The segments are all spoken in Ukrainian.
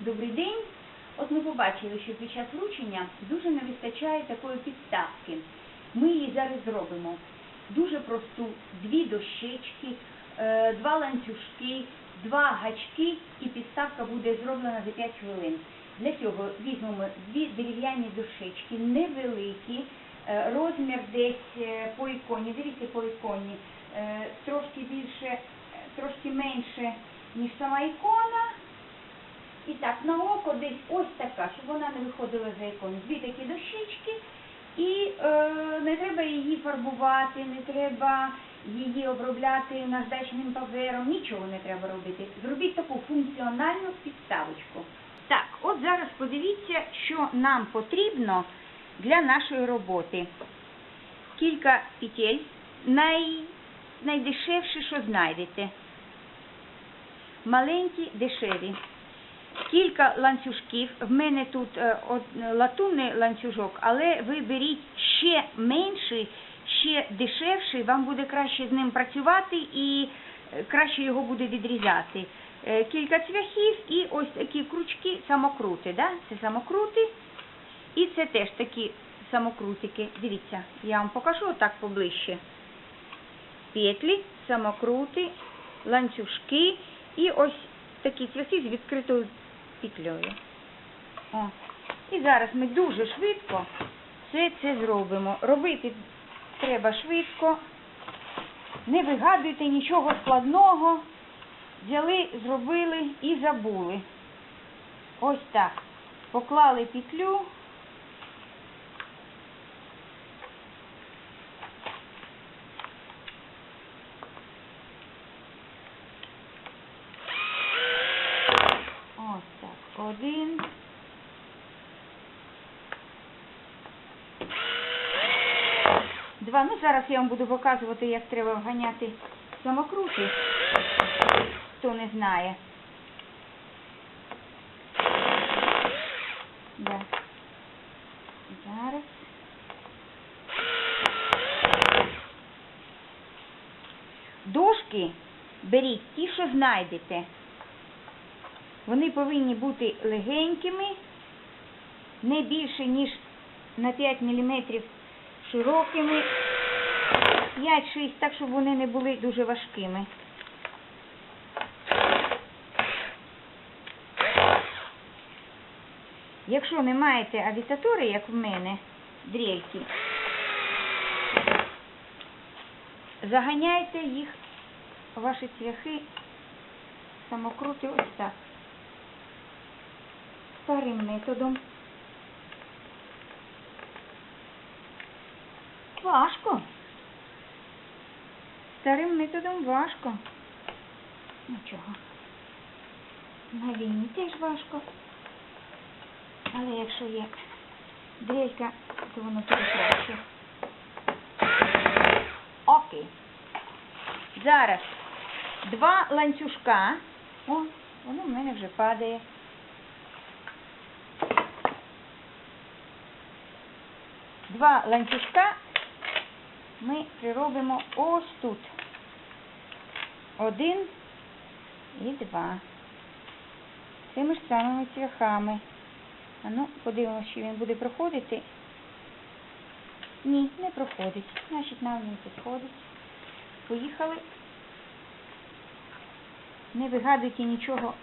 Добрий день. От ми побачили, що під час вручення дуже не вистачає такої підставки. Ми її зараз зробимо. Дуже просту, дві дощечки, е, два ланцюжки, два гачки і підставка буде зроблена за 5 хвилин. Для цього візьмемо дві дерев'яні дощечки, невеликі, е, розмір десь е, по іконі, дивіться по іконі, трошки більше, трошки менше, ніж сама ікона. І так, на око десь ось така, щоб вона не виходила за ікону. Дві такі дощечки. І е, не треба її фарбувати, не треба її обробляти наждачним папером, нічого не треба робити. Зробіть таку функціональну підставочку. Так, от зараз подивіться, що нам потрібно для нашої роботи. Кілька петель, най, найдешевші, що знайдете. Маленькі, дешеві кілька ланцюжків. В мене тут е, латунний ланцюжок, але ви беріть ще менший, ще дешевший, вам буде краще з ним працювати і е, краще його буде відрізати. Е, Кілька цвяхів і ось такі крючки, самокрути. Да? Це самокрути. І це теж такі самокрутики. Дивіться, я вам покажу так поближче. Петлі, самокрути, ланцюжки і ось такі цвяхи з відкритою петлею. О. І зараз ми дуже швидко все це зробимо. Робити треба швидко. Не вигадуйте нічого складного. Взяли, зробили і забули. Ось так. Поклали петлю. Ось так. Один. Два. Ну, зараз я вам буду показувати, як треба вганяти самокрути. Хто не знає. Да. Зараз. Дошки беріть ті, що знайдете. Вони повинні бути легенькими, не більше, ніж на 5 мм широкими, 5-6, так, щоб вони не були дуже важкими. Якщо не маєте авітатори, як в мене, дрельки, заганяйте їх, ваші цвяхи, самокрути ось так старим методом. Важко. Старим методом важко. Нічого. На війні теж важко. Але якщо є дрелька, то воно буде краще. Окей. Зараз два ланцюжка. О, воно в мене вже падає. Два ланцюжка ми приробимо ось тут. Один і два. Цими ж самими цвяхами. А ну, подивимося, чи він буде проходити. Ні, не проходить. Значить, нам не підходить. Поїхали. Не вигадуйте нічого.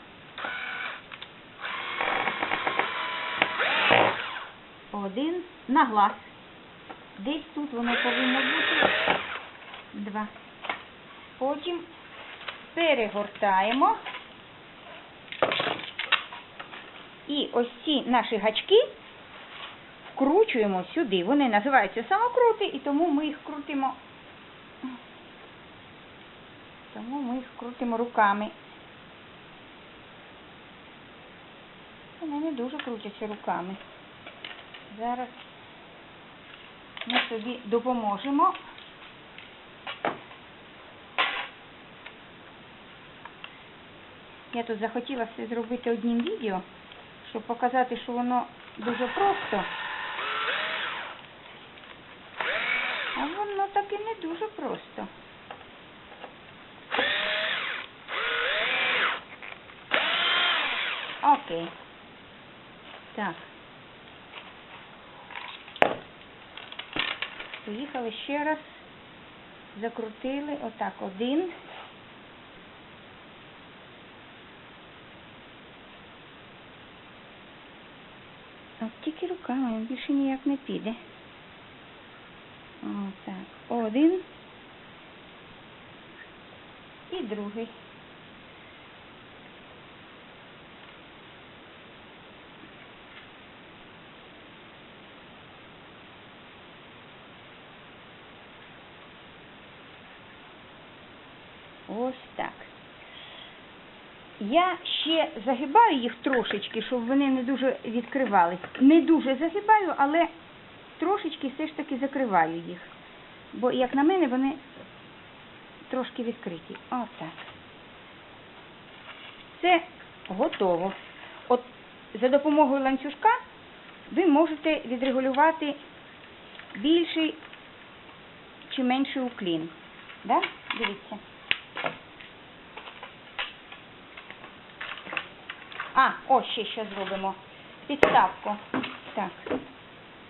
Один на глаз. Десь тут воно повинно бути. Два. Потім перегортаємо. І ось ці наші гачки вкручуємо сюди. Вони називаються самокрути, і тому ми їх крутимо. Тому ми їх крутимо руками. Вони не дуже крутяться руками. Зараз ми собі допоможемо. Я тут захотіла все зробити одним відео, щоб показати, що воно дуже просто. А воно так і не дуже просто. Окей. Так. Поїхали ще раз. Закрутили. Отак, один. От тільки руками, більше ніяк не піде. Отак. Один. І другий. Ось так. Я ще загибаю їх трошечки, щоб вони не дуже відкривались. Не дуже загибаю, але трошечки все ж таки закриваю їх. Бо, як на мене, вони трошки відкриті. Отак. Це готово. От за допомогою ланцюжка ви можете відрегулювати більший чи менший уклін. Да? Дивіться. А, ось ще що зробимо. Підставку. Так.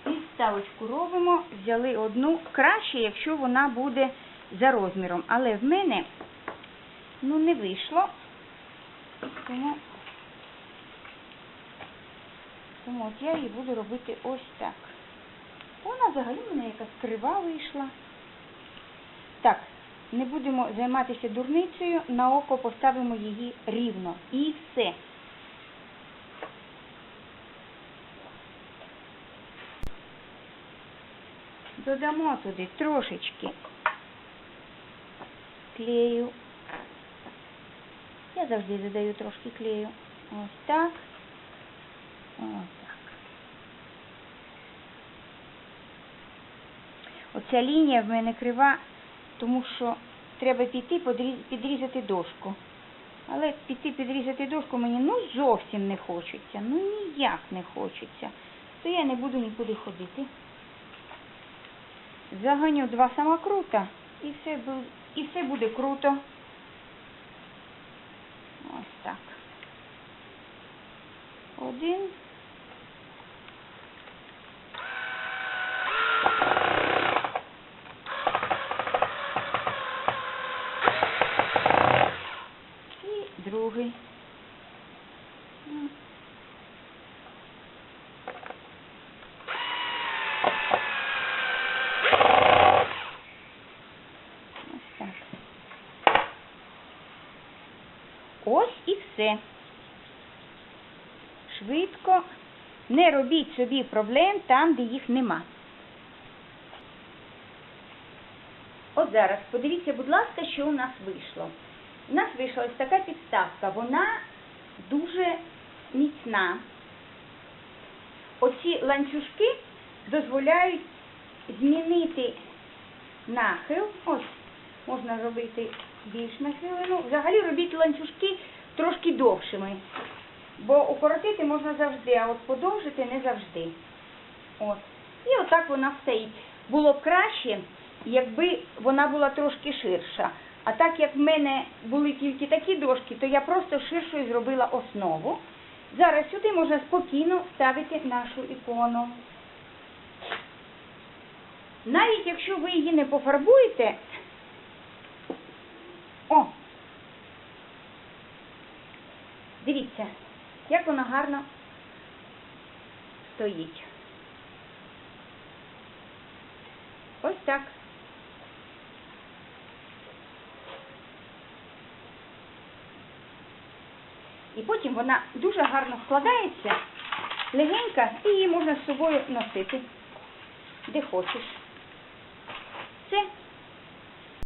Підставочку робимо. Взяли одну. Краще, якщо вона буде за розміром. Але в мене ну не вийшло. Тому, тому от я її буду робити ось так. Вона взагалі в мене якась крива вийшла. Так, не будемо займатися дурницею, на око поставимо її рівно. І все. Додамо туди трошечки клею. Я завжди додаю трошки клею. Ось так. Ось так. Оця лінія в мене крива, тому що треба піти підрізати дошку. Але піти підрізати дошку мені ну зовсім не хочеться. Ну ніяк не хочеться. То я не буду нікуди ходити. Загоню два самокрута і все, бу- і все буде круто. Ось так. Один. І другий. М. Ось так. Ось і все. Швидко. Не робіть собі проблем там, де їх нема. От зараз подивіться, будь ласка, що у нас вийшло. У нас вийшла ось така підставка. Вона дуже міцна. Оці ланцюжки дозволяють змінити нахил. Ось, можна робити більш нахилено. Взагалі робіть ланцюжки трошки довшими. Бо укоротити можна завжди, а от подовжити не завжди. От. І отак вона стоїть. Було б краще, якби вона була трошки ширша. А так як в мене були тільки такі дошки, то я просто ширшою зробила основу. Зараз сюди можна спокійно ставити нашу ікону. Навіть якщо ви її не пофарбуєте, о, дивіться, як вона гарно стоїть. Ось так. І потім вона дуже гарно складається, легенька, і її можна з собою носити, де хочеш. Все.